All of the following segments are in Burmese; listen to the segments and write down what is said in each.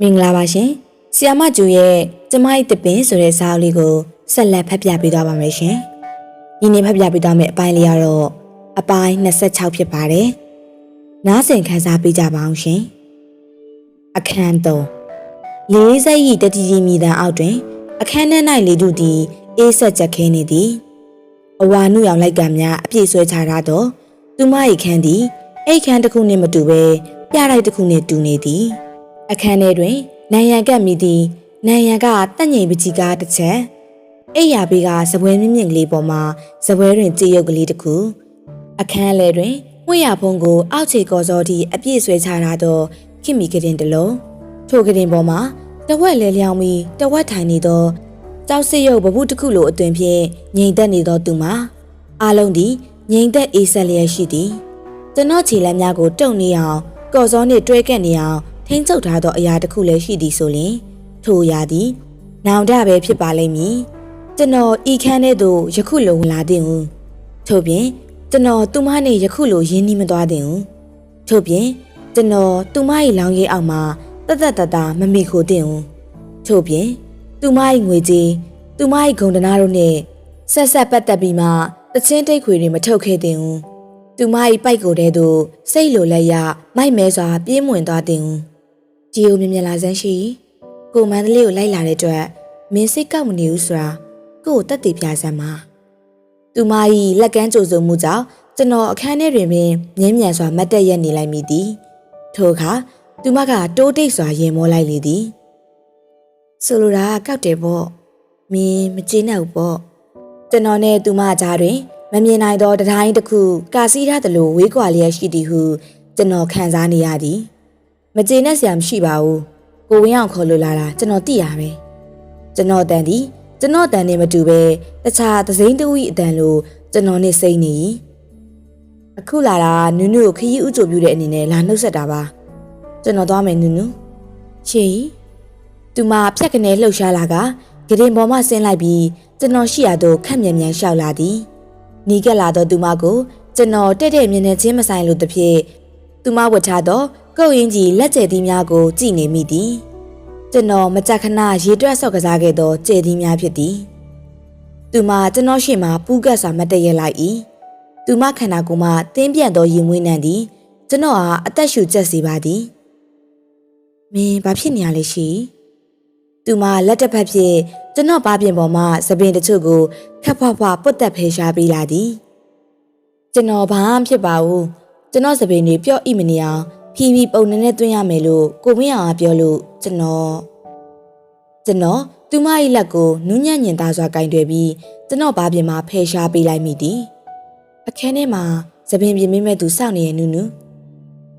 မင်္ဂလာပါရှင်ဆီယာမကျူရဲ့ကျမ၏တပင်းဆိုတဲ့စာအုပ်လေးကိုဆက်လက်ဖတ်ပြပေးသွားပါမယ်ရှင်ဒီနေ့ဖတ်ပြပေးသွားမယ့်အပိုင်းလေးကတော့အပိုင်း26ဖြစ်ပါတယ်နားဆင်ခန်းစားပေးကြပါအောင်ရှင်အခန်း3လေးစိတ်ဤတတိကြီးမိတန်အောက်တွင် အခန်းထဲ၌လေတုသည်အေးဆက်ချက်ခင်းနေသည်အဝါနုရောင်လိုက်ကံများအပြည့်ဆွဲချထားသောသူမ၏ခန်းသည်အိတ်ခန်းတစ်ခုနှင့်မတူဘဲပြလိုက်တစ်ခုနှင့်တူနေသည် အခန်းထဲတွင်နံရံကပ်မိသည်နံရံကတက်ငိမ်ပကြီးကားတစ်ချက်အိယာဘေးကဇပွဲမြင့်မြင့်ကလေးပေါ်မှာဇပွဲတွင်ကြည်ရုပ်ကလေးတစ်ခုအခန်းလဲတွင်ဝှေ့ရဖုံးကိုအောက်ခြေကော်စောသည့်အပြည့်ဆွဲချထားသောခင်မီကရင်တစ်လုံးထိုကရင်ပေါ်မှာတဝက်လဲလျောင်းပြီးတဝက်ထိုင်နေသောကြောက်စစ်ရုပ်ပပုတစ်ခုလိုအသွင်ဖြင့်ငြိမ်သက်နေသောသူမှာအားလုံးသည်ငြိမ်သက်အေးဆက်လျက်ရှိသည်ကျွန်တော်ခြေလက်များကိုတုံနေအောင်ကော်စောနှင့်တွဲကပ်နေအောင် ထိမ့်ချုပ်ထားသောအရာတစ်ခုလည်းရှိသည်ဆိုရင်ထိုအရာသည်နောင်တပဲဖြစ်ပါလိမ့်မည်ကျွန်တော်ဤခန်းထဲသို့ယခုလိုဝင်လာသည်ဟုထို့ပြင်ကျွန်တော်သူမနှင့်ယခုလိုရင်းနှီးမသွားသည်ဟုထို့ပြင်ကျွန်တော်သူမ၏လောင်းရိပ်အောက်မှာတသက်တတမမိခိုသည်ဟုထို့ပြင်သူမ၏ငွေကြေးသူမ၏ဂုဏ်တနာတို့နှင့်ဆက်ဆက်ပတ်သက်ပြီးမှတချင်းတိတ်ခွေတွေမထုတ်ခဲ့သည်ဟုသူမ၏ပိုက်ကိုယ်ထဲသို့စိတ်လိုလက်ရမိုက်မဲစွာပြေးမွင်သွားသည်ဟု ဂျီယိုမြင်မြင်လာစမ်းရှိကိုမန္တလေးကိုလိုက်လာတဲ့အတွက်မင်းစိတ်ကောက်မနေဘူးဆိုတာကို့ကိုတက်တည်ပြစမ်းပါသူမ၏လက်ကမ်းကြိုဆိုမှုကြောင့်ကျွန်တော်အခန်းထဲတွင်ပင်ငင်းမြန်စွာမတ်တက်ရက်နေလိုက်မိသည်ထိုအခါသူမကတိုးတိတ်စွာရင်မောလိုက်လေသည်ဆိုလိုတာကကောက်တယ်ပေါ့မင်းမကျေနပ်ဘူးပေါ့ကျွန်တော်နဲ့သူမကြားတွင်မမြင်နိုင်သောတတိုင်းတစ်ခုကာစီးထားသလိုဝေးကွာလျက်ရှိသည်ဟုကျွန်တော်ခံစားနေရသည် မကျေနပ်စရာမရှိပါဘူးကိုဝင်းအောင်ခေါ်လို့လာတာကျွန်တော်သိရပဲကျွန်တော်တန်သည်ကျွန်တော်တန်နဲ့မတူပဲတခြားသစိမ့်တူ၏အတန်လိုကျွန်တော်နဲ့စိမ့်နေ၏အခုလာတာနုနုကိုခရီးဥကြိုပြတဲ့အနေနဲ့လာနှုတ်ဆက်တာပါကျွန်တော်သွားမယ်နုနုရှေသူမဖြက်ကနေလှုပ်ရှားလာကဂရင်ပေါ်မှဆင်းလိုက်ပြီးကျွန်တော်ရှိရသို့ခက်မြန်မြန်လျှောက်လာသည်နီးကပ်လာသောသူမကိုကျွန်တော်တဲ့တဲ့မြင်နေချင်းမဆိုင်လို့တဖြစ်သူမဝတ်ထားသော ကုတ်ရင်ကြီးလက်ကျဲသီးများကိုကြည်နေမိသည်ကျွန်တော်မကြက်ခဏရေတွက်ဆော့ကစားခဲ့သောကျဲသီးများဖြစ်သည်သူမကျွန်တော်ရှေ့မှပူးကပ်စွာမတ်တရလိုက်၏သူမခန္ဓာကိုယ်မှတင်းပြန့်သောရင်မွေးနှံသည်ကျွန်တော်အားအသက်ရှူကျက်စေပါသည်မင်းဘာဖြစ်နေရလဲရှိသူမလက်တစ်ဖက်ဖြင့်ကျွန်တော်ပါပြင်ပေါ်မှသပင်တချို့ကိုခက်ဖွားဖွားပုတ်တက်ဖယ်ရှားပေးလာသည်ကျွန်တော်ဘာမှဖြစ်ပါဘူးကျွန်တော်သပင်တွေပျော့ဣမနေအောင် ဖြီးပြီးပုံနဲ့နဲ့သွင်းရမယ်လို့ကိုမင်းအောင်ကပြောလို့ကျွန်တော်ကျွန်တော်သူမ၏လက်ကိုနူးညံ့ညင်သားစွာကင်တွယ်ပြီးကျွန်တော်ဘားပြင်မှာဖယ်ရှားပေးလိုက်မိသည်အခန်းထဲမှာသပင်ပြင်မိမဲ့သူစောင့်နေရဲ့နူးနူး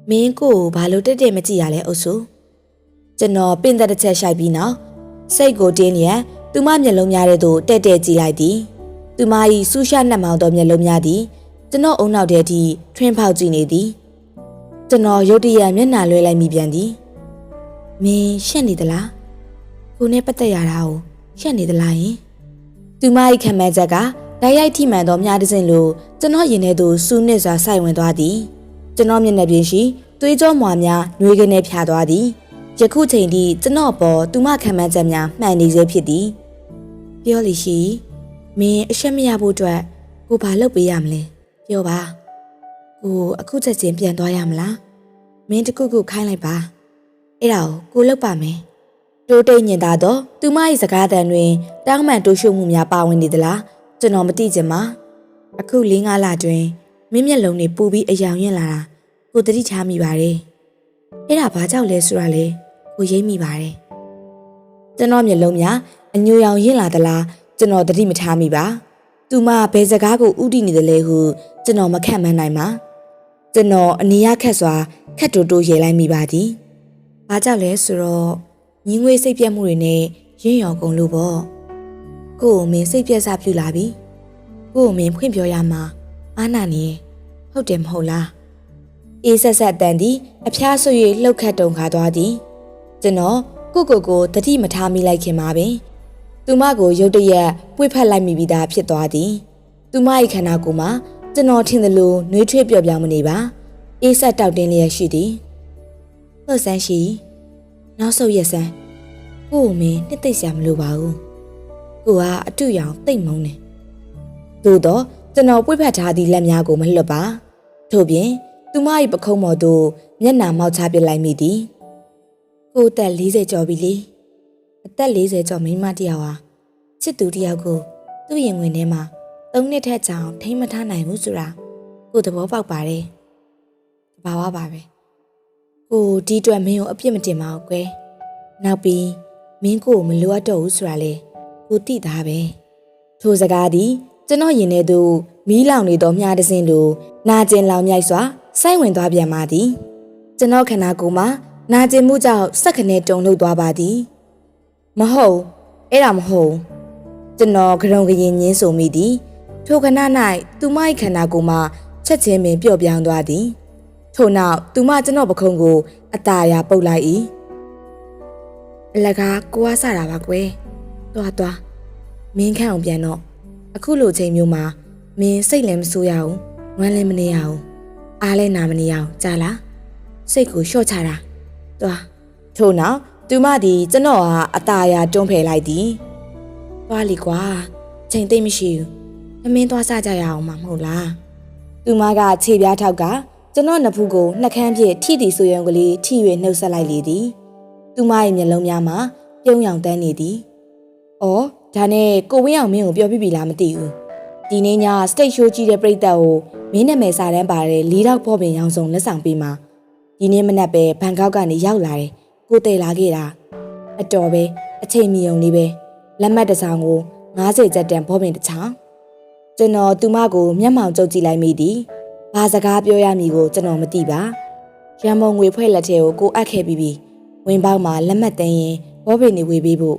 မင်းကိုကိုဘာလို့တက်တက်မကြည့်ရလဲအုပ်စုကျွန်တော်ပင်သက်တစ်ချက်ရှိုက်ပြီးနောက်စိတ်ကိုတင်းလျက်သူမမျက်လုံးများတဲ့သို့တက်တက်ကြည့်လိုက်သည်သူမ၏ဆူရှာနှက်မောင်သောမျက်လုံးများသည်ကျွန်တော်အုံနောက်ထဲထိထွင်းဖောက်ကြည့်နေသည် ကျွန်တော်ရုတ်တရက်မျက်နှာလွှဲလိုက်မိပြန်သည်မင်းရှက်နေသလားကိုနဲ့ပတ်သက်ရတာကိုရှက်နေသလားယင်သူမ၏ခံမှန်းချက်ကတိုက်ရိုက်ထိမှန်သောမြားတစ်စင်လိုကျွန်တော်ရင်ထဲသို့စူးနစ်စွာစိုက်ဝင်သွားသည်ကျွန်တော်မျက်နှာပြင်ရှိသွေးကြောမွာများနှွေးကနေဖြာသွားသည်ယခုချိန်ထိကျွန်တော်ပေါ်သူမခံမှန်းချက်များမှန်နေစေဖြစ်သည်ပြောလိရှိမင်းအရှက်မရဖို့အတွက်ကိုဘာလုပ်ပေးရမလဲပြောပါ ကိုအခုချက်ချင်းပြန်သွားရမလားမင်းတခုခုခိုင်းလိုက်ပါအဲ့ဒါကိုကိုလုပ်ပါမယ်တိုးတိတ်ညင်သာတော့သူမ၏စကားတန်တွင်တောင်းမှန်တိုးရှုမှုများပါဝင်နေသလားကျွန်တော်မသိချင်ပါအခု၄၅လတွင်မင်းမျက်လုံးတွေပူပြီးအယောင်ရင်လာတာကိုတတိထားမိပါတယ်အဲ့ဒါဘာကြောင့်လဲဆိုတာလေကိုရိပ်မိပါတယ်ကျွန်တော်မျက်လုံးများအညိုရောင်ရင်လာသလားကျွန်တော်တတိမထားမိပါသူမဘယ်စကားကိုဥတည်နေတယ်လဲဟုကျွန်တော်မခန့်မှန်းနိုင်ပါ ကျွန်တော်အနီးရခက်စွာခက်တိုးတိုးရေလိုက်မိပါသည်။ဘာကြောင့်လဲဆိုတော့ညင်းငွေစိတ်ပြတ်မှုတွေနဲ့ရင်းရော်ကုန်လို့ပေါ့။ကို့ကိုမင်းစိတ်ပြတ်စားပြူလာပြီ။ကို့ကိုမင်းဖွင့်ပြောရမှာအာနာနေဟုတ်တယ်မဟုတ်လား။အေးဆက်ဆက်တန်သည်အဖျားဆွ၍လှုပ်ခတ်တုံခါသွားသည်။ကျွန်တော်ကိုကိုကိုတတိမထားမိလိုက်ခင်ပါပင်။သူမကိုရုတ်တရက်ပွေဖက်လိုက်မိပြီးသားဖြစ်သွားသည်။သူမ၏ခန္ဓာကိုယ်မှာ ကျွန်တော်ထင်သလိုနှွေးထွေးပျော်ပြောင်းမနေပါအေးဆက်တောက်တင်းလျက်ရှိသည်ဟုတ်ဆန်းရှိနောက်ဆုတ်ရက်စမ်းကို့ကိုမင်းနှစ်သိမ့်စရာမလိုပါဘူးကိုကအတူရောင်တိတ်မုန်းတယ်သို့တော့ကျွန်တော်ပွေ့ဖက်ထားသည့်လက်များကိုမလွတ်ပါထို့ပြင်သူမ၏ပခုံးပေါ်သို့မျက်နှာမောက်ချပစ်လိုက်မိသည်ကိုအသက်40ကျော်ပြီလေအသက်40ကျော်မိန်းမတစ်ယောက်ဟာချစ်သူတစ်ယောက်ကိုသူ့ရင်ဝင်ထဲမှာ သုံးနှစ်ထက်ကြောင်ထိမ့်မထားနိုင်ဘူးဆိုတာကိုသဘောပေါက်ပါတယ်တဘာဝပါပဲကိုဒီအတွက်မင်းကိုအပြစ်မတင်ပါဘူးကွယ်နောက်ပြီးမင်းကိုမလိုအပ်တော့ဘူးဆိုတာလေကိုသိသားပဲထိုစကားသည်ကျွန်တော်ရင်ထဲသို့မီးလောင်နေသောမြားတစ်စင်းလိုနာကျင်လောင်မြိုက်စွာစိုက်ဝင်သွားပြန်ပါသည်ကျွန်တော်ခန္ဓာကိုယ်မှာနာကျင်မှုကြောင့်စက်ခနဲ့တုန်လှုပ်သွားပါသည်မဟုတ်အဲ့ဒါမဟုတ်ကျွန်တော်ကြုံကြရင်ညင်းဆိုမိသည် ထိုခဏ၌သူမ၏ခန္ဓာကိုယ်မှာချက်ချင်းပင်ပျော့ပြောင်းသွားသည်ထို့နောက်သူမကျွန်တော်ပခုံးကိုအตาရပုတ်လိုက်၏အလကားကိုကဆတာပါကွယ်သွားသွားမင်းခန့်အောင်ပြန်တော့အခုလိုချိန်မျိုးမှာမင်းစိတ်လည်းမဆိုးရအောင်ဝမ်းလည်းမနေရအောင်အားလည်းနာမနေရအောင်ကြားလားစိတ်ကိုလျှော့ချတာသွားထို့နောက်သူမသည်ကျွန်တော်ဟာအตาရတွန်းဖယ်လိုက်သည်သွားလီကွာချိန်သိမ့်မရှိဘူးသ မင်းသွားစားကြရအောင်မမဟုတ်လားသူမကခြေပြားထောက်ကကျွန်တော်နဖူးကိုနှကန်းပြည့်ထိတီဆိုရုံကလေးထိ၍နှုတ်ဆက်လိုက်လေသည်သူမရဲ့မျက်လုံးများမှာပြုံးရောင်တန်းနေသည်။အော်ဒါနဲ့ကိုဝင်းအောင်မင်းကိုပြောပြပြီလားမသိဘူး။ဒီနေ့ညစတိတ်ရှိုးကြီးတဲ့ပြိတ္တကိုမင်းနာမည်စာတန်းပါတဲ့လေးတော့ပေါ်ပင်ရောင်စုံလက်ဆောင်ပေးမှာဒီနေ့မနက်ပဲဘန်ကောက်ကနေရောက်လာတယ်။ကိုတည်လာခဲ့တာအတော်ပဲအချိန်မီုံလေးပဲလက်မှတ်တစ်ဆောင်ကို90ကျပ်တန်ပေါ်ပင်တစ်ချောင်း ကျွန်တော်သူမကိုမျက်မှောင်ကျုပ်ကြည့်လိုက်မိသည်။ဘာစကားပြောရမည်ကိုကျွန်တော်မသိပါ။ရန်မုံငွေဖွဲ့လက်ထဲကိုကိုအပ်ခဲ့ပြီးပြီ။ဝင်ပေါက်မှာလက်မှတ်သိမ်းရင်ဘောပင်နေဝေပေးဖို့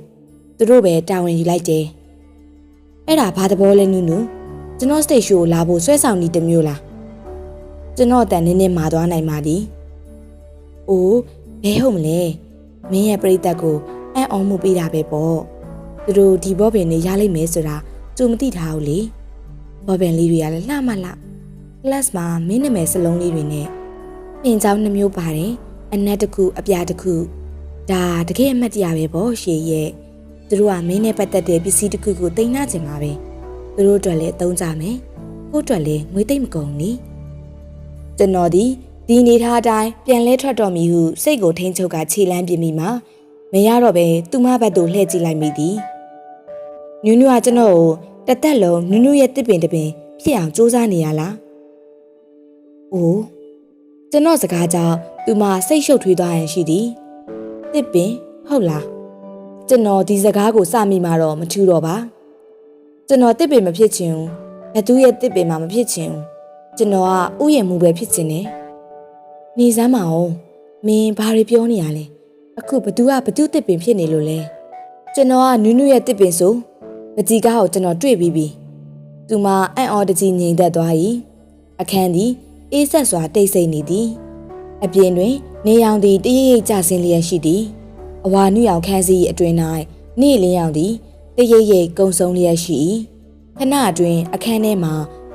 သူတို့ပဲတာဝန်ယူလိုက်တယ်။အဲ့ဒါဘာသဘောလဲနုနုကျွန်တော်စတိတ်ရှိုးလာဖို့ဆွဲဆောင်နေတမျိုးလား။ကျွန်တော်တန်နင်းနဲ့မာသွားနိုင်ပါသည်။အိုးဘဲဟုတ်မလဲ။မင်းရဲ့ပြိတ္တကိုအံ့ဩမှုပေးတာပဲပေါ့။သူတို့ဒီဘောပင်နေရလိမ့်မယ်ဆိုတာသူမသိထားဘူးလေ။ ဘောပင်လေးတွေကလည်းလှမလှ။ class မှာမင်းနာမည်စလုံးလေးတွေနဲ့ပင်ချောင်းနှမျိုးပါတယ်။အနက်တစ်ခုအပြားတစ်ခုဒါတကယ်အမှတ်တရပဲပေါ့ရှေရဲ့သူတို့ကမင်းနဲ့ပတ်သက်တဲ့ပစ္စည်းတစ်ခုကိုတင်နှချင်ပါပဲသူတို့အတွက်လည်းသုံးကြမယ်ကို့အတွက်လည်းငွေသိမ့်မကုန်နီကျွန်တော်ဒီဒီနေထားအတိုင်းပြန်လဲထွက်တော်မူဟုစိတ်ကိုထိန်းချုပ်ကခြေလမ်းပြမိမှာမရတော့ပဲသူမဘက်သို့လှည့်ကြည့်လိုက်မိသည်နူးနူးကကျွန်တော်ကို တသက်လုံးနူးနူးရဲ့တစ်ပင်တစ်ပင်ဖြစ်အောင်စူးစမ်းနေရလားအိုးကျွန်တော်စကားကြောင့်သူမစိတ်ရှုပ်ထွေးသွားရင်ရှိသည်တစ်ပင်ဟုတ်လားကျွန်တော်ဒီစကားကိုစမိမှာတော့မထူတော့ပါကျွန်တော်တစ်ပင်မဖြစ်ချင်ဘူးဘသူရဲ့တစ်ပင်မှမဖြစ်ချင်ဘူးကျွန်တော်ကဥယျာဉ်မှုပဲဖြစ်ချင်တယ်နေစမ်းမအောင်မင်းဘာတွေပြောနေရလဲအခုဘသူကဘသူတစ်ပင်ဖြစ်နေလို့လဲကျွန်တော်ကနူးနူးရဲ့တစ်ပင်ဆို ပကြီးကားကိုကျွန်တော်တွေ့ပြီးပြီသူမအံ့ဩတကြီးငြိမ်သက်သွား၏အခန်းသည်အေးဆက်စွာတိတ်ဆိတ်နေသည်အပြင်တွင် နေရောင်သည်တရိပ်ရိပ်ကျဆင်းလျက်ရှိသည်အဝါနုရောင်ခန်းစည်းအတွင်၌နေ့လင်းရောင်သည်တရိပ်ရိပ်ကုံဆုံးလျက်ရှိ၏ခဏအတွင်းအခန်းထဲမှ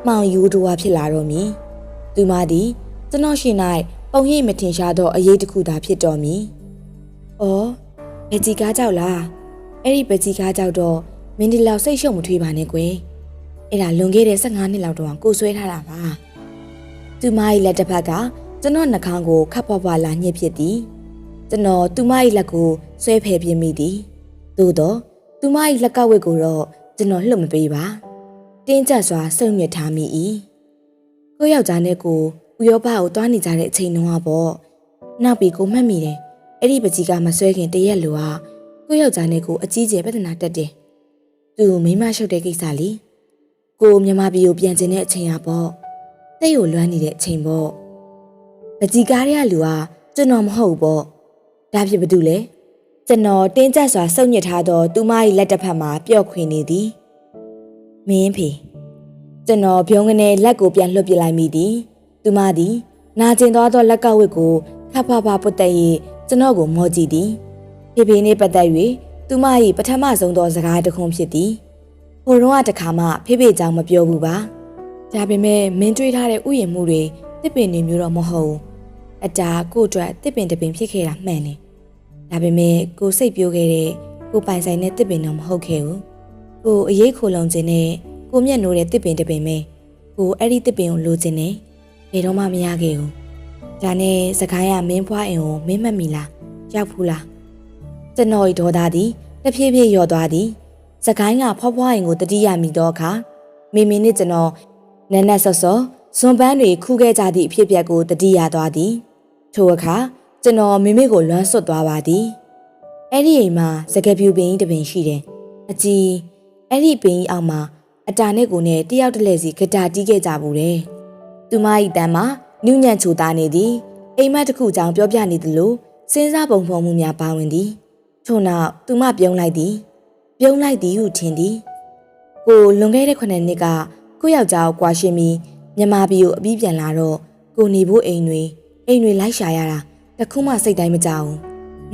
မှောင်ယူတဝါဖြစ်လာတော့မည်သူမသည်ကျွန်တော်ရှိ၌ပုံရိပ်မထင်ရှားသောအရေးတစ်ခုသာဖြစ်တော်မူ။အော်ဘယ်ကြီးကားကြောက်လား။အဲ့ဒီဘယ်ကြီးကားကြောက်တော့ မင်းဒီလောက်စိတ်ရှုပ်မထွေးပါနဲ့ကွယ်။အဲ့ဒါလွန်ခဲ့တဲ့15နှစ်လောက်တော့ကိုဆွဲထားတာပါ။သူမ၏လက်တစ်ဖက်ကကျွန်တော်နှာခေါင်းကိုခပ်ပွားပွားလာညှစ်ဖြစ်သည်။ကျွန်တော်သူမ၏လက်ကိုဆွဲဖယ်ပြင်းမိသည်။သို့တော့သူမ၏လက်ကဝက်ကိုတော့ကျွန်တော်လှုပ်မပေးပါ။တင်းကျပ်စွာစုံမြထားမိ၏။ကိုယောက်ျားနဲ့ကိုဥရောပကိုတွားနေကြတဲ့အချိန်တုန်းကပေါ့နောက်ပြီးကိုမှတ်မိတယ်အဲ့ဒီပကြီးကမဆွဲခင်တရက်လိုဟာကိုယောက်ျားနဲ့ကိုအကြီးကျယ်ပြဿနာတက်တယ် သူမိမရှုပ်တဲ့ကိစ္စလीကိုမြမပြည်ကိုပြန်ကျင်တဲ့အချိန်ဟာပေါ့တိတ်ကိုလွမ်းနေတဲ့အချိန်ပေါ့ပကြီးကားရဲ့လူဟာကျွန်တော်မဟုတ်ပေါ့ဒါဖြစ်ဘာလို့လဲကျွန်တော်တင်းကျပ်စွာစုပ်ညစ်ထားသောသူမ၏လက်တစ်ဖက်မှာပျော့ခွေနေသည်မင်းဖေကျွန်တော်ဖြုံးကနေလက်ကိုပြန်လွှတ်ပစ်လိုက်မိသည်သူမသည်နာကျင်သွားသောလက်ကဝတ်ကိုခပ်ဖဖပုတ်တက်၍ကျွန်တော်ကိုမောကြည့်သည်ဖေဖေနှင့်ပတ်သက်၍ သူမ၏ပထမဆုံးသောစကားတစ်ခုဖြစ်သည်ဟိုတော့တခါမှဖေဖေကြောင့်မပြောဘူးပါဒါပေမဲ့မင်းတွေးထားတဲ့ဥယျာဉ်မှုတွေတစ်ပင်နေမျိုးတော့မဟုတ်ဘူးအတာကိုအတွက်တစ်ပင်တစ်ပင်ဖြစ်ခဲ့တာမှန်တယ်ဒါပေမဲ့ကိုစိတ်ပြိုးခဲ့တဲ့ကိုပိုင်ဆိုင်တဲ့တစ်ပင်တော့မဟုတ်ခဲ့ဘူးကိုအရေးခိုလုံခြင်းနဲ့ကိုမျက်နှိုးတဲ့တစ်ပင်တစ်ပင်ပဲကိုအဲ့ဒီတစ်ပင်ကိုလိုချင်တယ်ဘယ်တော့မှမရခဲ့ဘူးဒါနဲ့စကိုင်းကမင်းဖွားအိမ်ကိုမင်းမက်မိလားရောက်ဘူးလားကျွန်တော်ဤဒေါသသည် တဖြည်းဖြည်းလျော့သွားသည်စကိုင်းကဖွားဖွားအိမ်ကိုတတိယမိတော့အခါမိမိနဲ့ကျွန်တော်နက်နက်ဆော့ဆော့ဇွန်ပန်းတွေခူးခဲ့ကြသည့်အဖြစ်အပျက်ကိုတတိယသွားသည်ထိုအခါကျွန်တော်မိမိကိုလွမ်းဆွတ်သွားပါသည်အဲ့ဒီအိမ်မှာစကပြူပင်တစ်ပင်ရှိတယ်အကြီးအဲ့ဒီပင်ကြီးအောက်မှာအတာနဲ့ကိုနဲ့တယောက်တစ်လဲစီဂတာတီးခဲ့ကြဘူးတယ်သူမ၏တန်မှာနုညံ့ချိုသားနေသည်အိမ်မက်တစ်ခုကြောင့်ပြောပြနေသလိုစဉ်းစားပုံဖော်မှုများပါဝင်သည် ထို့နောက်သူမပြုံးလိုက်သည် ပြုံးလိုက်သည်ဟုထင်သည်ကိုလွန်ခဲ့တဲ့ခုနှစ်နှစ်ကကိုယောက်ျားကိုကွာရှင်းပြီးမြန်မာပြည်ကိုအပြီးပြန်လာတော့ကိုနေဖို့အိမ်တွေအိမ်တွေလိုက်ရှာရတာတခုမှစိတ်တိုင်းမကြဘူး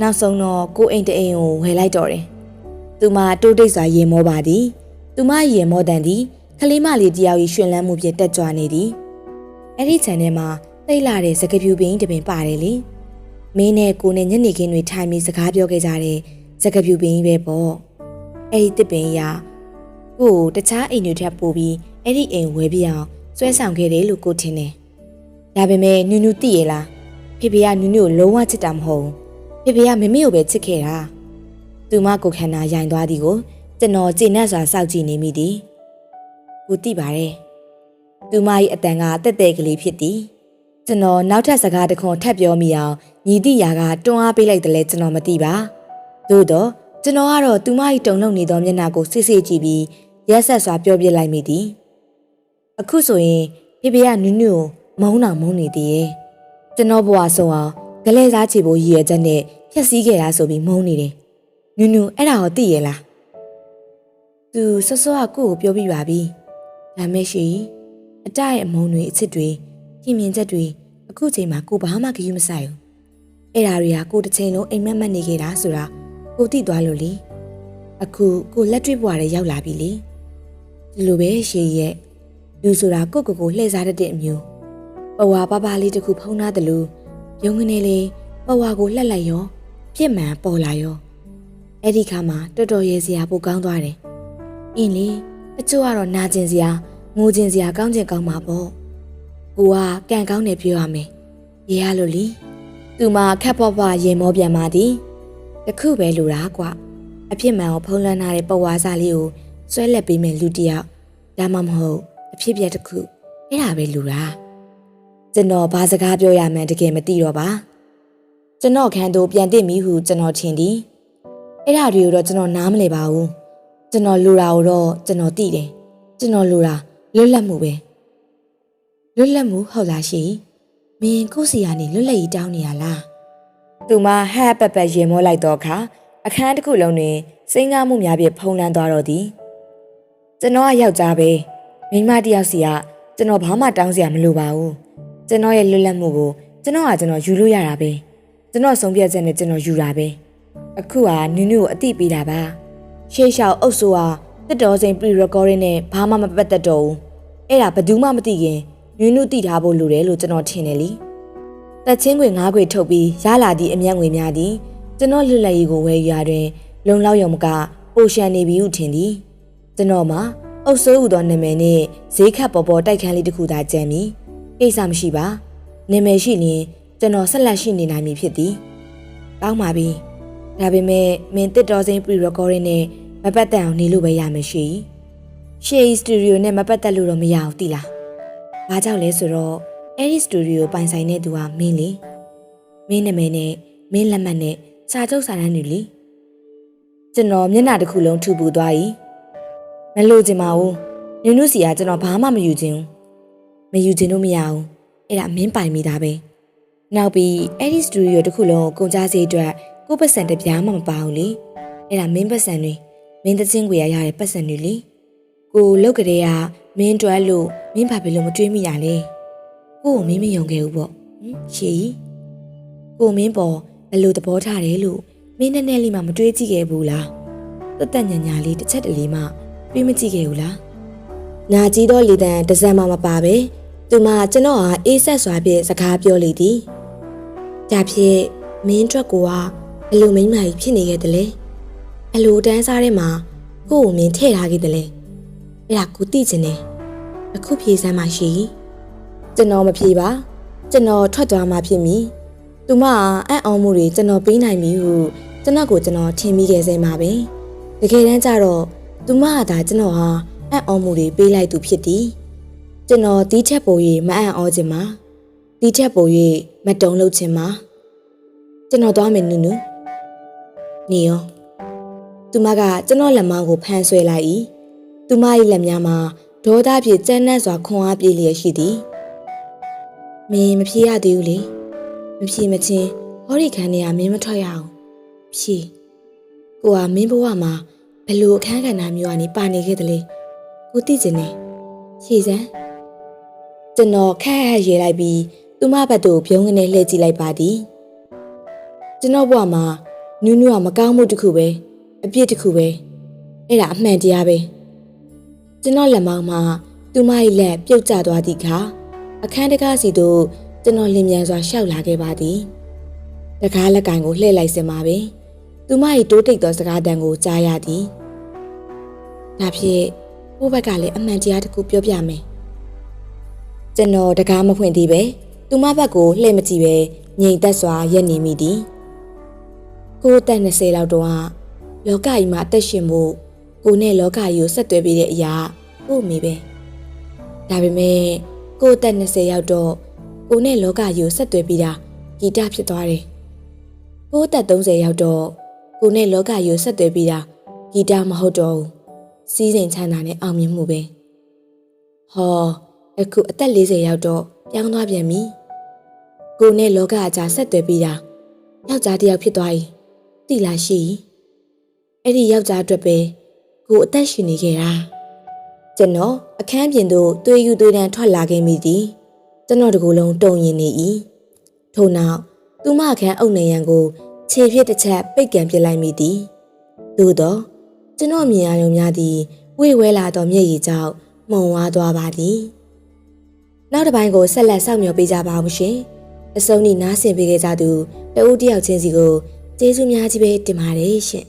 နောက်ဆုံးတော့ကိုအိမ်တအိမ်ကိုဝယ်လိုက်တော့တယ်သူမတိုးတိတ်စွာရေမောပါသည်သူမရေမောတန်သည်ကလေးမလေးတယောက်၏ရှင်လန်းမှုဖြင့်တက်ကြွနေသည်အဲ့ဒီခြံထဲမှာတိတ်လာတဲ့စကပြူပင်တပင်ပါတယ်လေ မင်းနဲ့ကိုနဲ့ညနေခင်းတွေထိုင်ပြီးစကားပြောခဲ့ကြတဲ့စကပြူပင်ကြီးပဲပေါ့အဲ့ဒီတစ်ပင်ရာကိုကိုတခြားအိမ်တွေထပ်ပို့ပြီးအဲ့ဒီအိမ်ဝယ်ပြအောင်ဆွဲဆောင်ခဲ့တယ်လို့ကိုထင်တယ်ဒါပေမဲ့နူးနူးသိရလားဖေဖေကနူးနူးကိုလုံးဝချစ်တာမဟုတ်ဘူးဖေဖေကမမေကိုပဲချစ်ခဲ့တာသူမကိုခန္ဓာရိုင်သွားသည်ကိုကျွန်တော်ကျေနပ်စွာစောင့်ကြည့်နေမိသည်ကိုသိပါတယ်သူမ၏အတန်ကတက်တဲ့ကလေးဖြစ်သည် ကျွန်တော်နောက်ထပ်စကားတစ်ခွန်းထပ်ပြောမိအောင်ညီတိယာကတွန်းအားပေးလိုက်တယ်လဲကျွန်တော်မသိပါသို့တော့ကျွန်တော်ကတော့သူမ၏တုံလုံးနေသောမျက်နှာကိုစစ်စစ်ကြည့်ပြီးရက်ဆက်စွာပြောပြလိုက်မိသည်အခုဆိုရင်ဖေဖေကနူးနူးကိုမုန်းတာမုန်းနေသေးရဲ့ကျွန်တော်ဘဝဆုံးအောင်ဂလဲစားချေဖို့ရည်ရချက်နဲ့ဖြက်စီးခဲ့တာဆိုပြီးမုန်းနေတယ်နူးနူးအဲ့ဒါကိုသိရဲ့လားသူဆော့ဆော့ကကိုယ့်ကိုပြောပြပါပြီဒါမဲ့ရှိအတရဲ့အမုန်းတွေအစ်စ်တွေ ခင်မြင်ချက်တွေအခုချိန်မှာကိုဘာမှဂရုမစိုက်ဘူးအဲ့ဒါတွေကကိုတစ်ချိန်လုံးအိမ်မက်မက်နေခဲ့တာဆိုတာကိုသိသွားလို့လေအခုကိုလက်တွေ့ဘဝတွေရောက်လာပြီလေဒီလိုပဲရှေရဲ့လူဆိုတာကိုကိုကိုလှည့်စားတတ်တဲ့အမျိုးပဝါပပလေးတစ်ခုဖုံးထားတယ်လို့ရုံကနေလေပဝါကိုလှက်လိုက်ရောပြစ်မှန်ပေါ်လာရောအဲ့ဒီခါမှာတော်တော်ရဲစရာပိုကောင်းသွားတယ်အင်းလေအချို့ကတော့နာကျင်စရာငိုကျင်စရာကောင်းကျင်ကောင်းမှာပေါ့ ကိုကကံကောင်းတယ်ပြောရမယ်ရေရလို့လीသူမခက်ဖွားဖွားရေမောပြန်ပါသည်တခုပဲလူတာကွအဖြစ်မှန်ကိုဖုံးလွှမ်းထားတဲ့ပဝါစားလေးကိုဆွဲလက်ပေးမယ်လူတစ်ယောက်ဒါမှမဟုတ်အဖြစ်ပြက်တစ်ခုအဲ့ဒါပဲလူတာကျွန်တော်ဘာစကားပြောရမှန်းတကယ်မသိတော့ပါကျွန်တော်ခန်းတို့ပြန်တင့်ပြီဟုကျွန်တော်ထင်သည်အဲ့ဒါတွေကိုတော့ကျွန်တော်နားမလည်ပါဘူးကျွန်တော်လူတာကိုတော့ကျွန်တော်သိတယ်ကျွန်တော်လူတာလွတ်လပ်မှုပဲ လွတ်လပ်မှုဟုတ်လားရှိမင်းကိုယ့်စီကနေလွတ်လပ်ရေးတောင်းနေရလားသူမဟပ်ပက်ပက်ရင်မောလိုက်တော့ခါအခန်းတစ်ခုလုံးတွင်စိတ်ငါမှုများဖြင့်ဖုံးလန်းသွားတော့သည်ကျွန်တော်ကယောက်ျားပဲမိန်းမတစ်ယောက်စီကကျွန်တော်ဘာမှတောင်းစရာမလိုပါဘူးကျွန်တော်ရဲ့လွတ်လပ်မှုကိုကျွန်တော်ကကျွန်တော်ယူလို့ရတာပဲကျွန်တော်ဆုံးဖြတ်ချက်နဲ့ကျွန်တော်ယူတာပဲအခုကနူးနူးကိုအတိပေးတာပါရှေးလျှောက်အုပ်ဆိုးဟာတက်တော်စိန် pre-recording နဲ့ဘာမှမပတ်သက်တော့ဘူးအဲ့ဒါဘယ်သူမှမသိခင် နူးနူးသိထားဖို့လိုတယ်လို့ကျွန်တော်ထင်တယ်လीတက်ချင်းခွေငါးခွေထုတ်ပြီးရလာသည့်အမျက်ငွေများသည်ကျွန်တော်လွတ်လပ်ရေးကိုဝယ်ယူရတွင် လုံလောက်ရုံမကပိုရှန်နေပြီဟုထင်သည်ကျွန်တော်မှာအုပ်ဆိုးဟူသောနာမည်နဲ့ဈေးခတ်ပေါ်ပေါ်တိုက်ခန်းလေးတစ်ခုသာကျန်ပြီကိစ္စမရှိပါနာမည်ရှိရင်ကျွန်တော်ဆက်လက်ရှိနေနိုင်မည်ဖြစ်သည်ကောင်းပါပြီဒါပေမဲ့မင်းတစ်တော်စိန် pre-recording နဲ့မပတ်သက်အောင်နေလို့ပဲရမယ်ရှိရှေးစတူဒီယိုနဲ့မပတ်သက်လို့တော့မရဘူးတိလား ဘာကြောင့်လဲဆိုတော့အဲ့ဒီစတူဒီယိုပိုင်ဆိုင်တဲ့သူကမင်းလေမင်းနာမည်နဲ့မင်းလက်မှတ်နဲ့စာချုပ်စာတမ်းတွေလေကျွန်တော်မျက်နှာတစ်ခုလုံးထူပူသွားပြီမလို့ချင်ပါဘူးနူးနူးစီကကျွန်တော်ဘာမှမယူချင်ဘူးမယူချင်လို့မရဘူးအဲ့ဒါမင်းပိုင်မိတာပဲနောက်ပြီးအဲ့ဒီစတူဒီယိုတစ်ခုလုံးကိုကုန်ကြစေးအတွက်ကိုပတ်စံတပြားမှမပါဘူးလေအဲ့ဒါမင်းပတ်စံတွေမင်းတချင်းကိုရရတဲ့ပတ်စံတွေလေကိုလုတ်ကလေးက မင်းတွဲလို့မင်းဘာဖြစ်လို့မတွေးမိရလဲကိုကိုမင်းမယုံခဲ့ဘူးပေါ့ဟင်ရှေကိုမင်းပေါ်ဘယ်လိုသဘောထားတယ်လို့မင်းနဲ့နဲ့လေးမှမတွေးကြည့်ခဲ့ဘူးလားတသက်ညံညာလေးတစ်ချက်တလေမှတွေးမကြည့်ခဲ့ဘူးလားနာကြီးတော့လေတန်တစ်စက်မှမပါပဲသူမကျွန်တော်ဟာအေးဆက်စွာဖြင့်စကားပြောလေသည်ဒါဖြင့်မင်းအတွက်ကိုကဘလို့မိန်းမကြီးဖြစ်နေခဲ့တယ်လဲဘလို့တန်းစားထဲမှာကို့ကိုမြင်ထည့်ထားခဲ့တယ်လဲ အဲ့ဒါကိုသိချင်တယ်အခုဖြေစမ်းမှရှိကျွန်တော်မဖြေပါကျွန်တော်ထွက်သွားမှဖြစ်မည်သူမအံ့ဩမှုတွေကျွန်တော်ပေးနိုင်ပြီဟုကျွန်တော်ကိုကျွန်တော်ထင်မိခဲ့စေမှာပဲတကယ်တမ်းကျတော့သူမကဒါကျွန်တော်ဟာအံ့ဩမှုတွေပေးလိုက်သူဖြစ်သည်ကျွန်တော်တီးချက်ပို၍မအံ့ဩခြင်းမှာတီးချက်ပို၍မတုံလို့ခြင်းမှာကျွန်တော်သွားမယ်နုနုနေရောသူမကကျွန်တော်လက်မောင်းကိုဖမ်းဆွဲလိုက်၏ သူမ၏လက်များမှာဒေါသဖြင့်ကြမ်းနှံ့စွာခွန်အားပြေးလျက်ရှိသည်မင်းမဖြေရသေးဘူးလေမဖြေမချင်းဟောဒီခန်းထဲကမင်းမထွက်ရအောင်ဖြေကိုကမင်းဘဝမှာဘယ်လိုအခန်းကဏ္ဍမျိုးကနေပါနေခဲ့တယ်လဲကိုသိချင်တယ်ဖြေစမ်းကျွန်တော်ခက်ခက်ရေးလိုက်ပြီးသူမဘက်သို့ပြုံးကနေလှည့်ကြည့်လိုက်ပါသည်ကျွန်တော်ဘဝမှာနူးနူးကမကောင်းမှုတစ်ခုပဲအပြစ်တစ်ခုပဲအဲ့ဒါအမှန်တရားပဲ ကျွန်တော်လက်မောင်းမှာသူမ၏လက်ပြုတ်ကျသွားသည့်အခါအခန်းတကားစီသို့ကျွန်တော်လင်မြန်စွာရှောက်လာခဲ့ပါသည်တကားလက်ကင်ကိုလှည့်လိုက်စင်ပါပဲသူမ၏တိုးတိတ်သောစကားတန်ကိုကြားရသည်ဒါဖြင့်ဘိုးဘက်ကလည်းအမှန်တရားတစ်ခုပြောပြမယ်ကျွန်တော်တကားမဖွင့်သေးပဲသူမဘက်ကိုလှည့်မကြည့်ပဲငြိမ်သက်စွာရက်နေမိသည်ကိုယ်တက်20လောက်တော့ကလောကကြီးမှာအသက်ရှင်မှု ကိုနဲ့လောကကြီးကိုဆက်သွဲပေးတဲ့အရာကို့မိပဲဒါပေမဲ့ကို့အသက်20ရောက်တော့ကိုနဲ့လောကကြီးကိုဆက်သွဲပေးတာဂီတဖြစ်သွားတယ်ကို့အသက်30ရောက်တော့ကိုနဲ့လောကကြီးကိုဆက်သွဲပေးတာဂီတမဟုတ်တော့ဘူးစီးစိမ်ချမ်းသာနဲ့အောင်မြင်မှုပဲဟောအခုအသက်40ရောက်တော့ပြောင်းသွားပြန်ပြီကိုနဲ့လောကအကြားဆက်သွဲပေးတာယောက်ျားတစ်ယောက်ဖြစ်သွားပြီသိလားရှိအဲ့ဒီယောက်ျားအတွက်ပဲ ကိုအသက်ရှင်နေခဲ့တာကျွန်တော်အခန်းပြင်သို့သွေးယူသွေးတန်းထွက်လာခဲ့မိသည်ကျွန်တော်တကူလုံးတုံရင်နေ၏ထို့နောက်သူမခန်းအုပ်နေရန်ကိုခြေဖြစ်တစ်ချက်ပိတ်ကန်ပစ်လိုက်မိသည်သို့တော့ကျွန်တော်မြင်ရရုံများသည်ဝေဝဲလာသောမျက်ရည်ကြောင့်မှုံဝါသွားပါသည်နောက်တစ်ပိုင်းကိုဆက်လက်စောင့်မျှော်ပေးကြပါဦးရှင်အစုံဤနားဆင်ပေးခဲ့ကြသူတဦးတယောက်ချင်းစီကိုကျေးဇူးများကြီးပဲတင်ပါတယ်ရှင်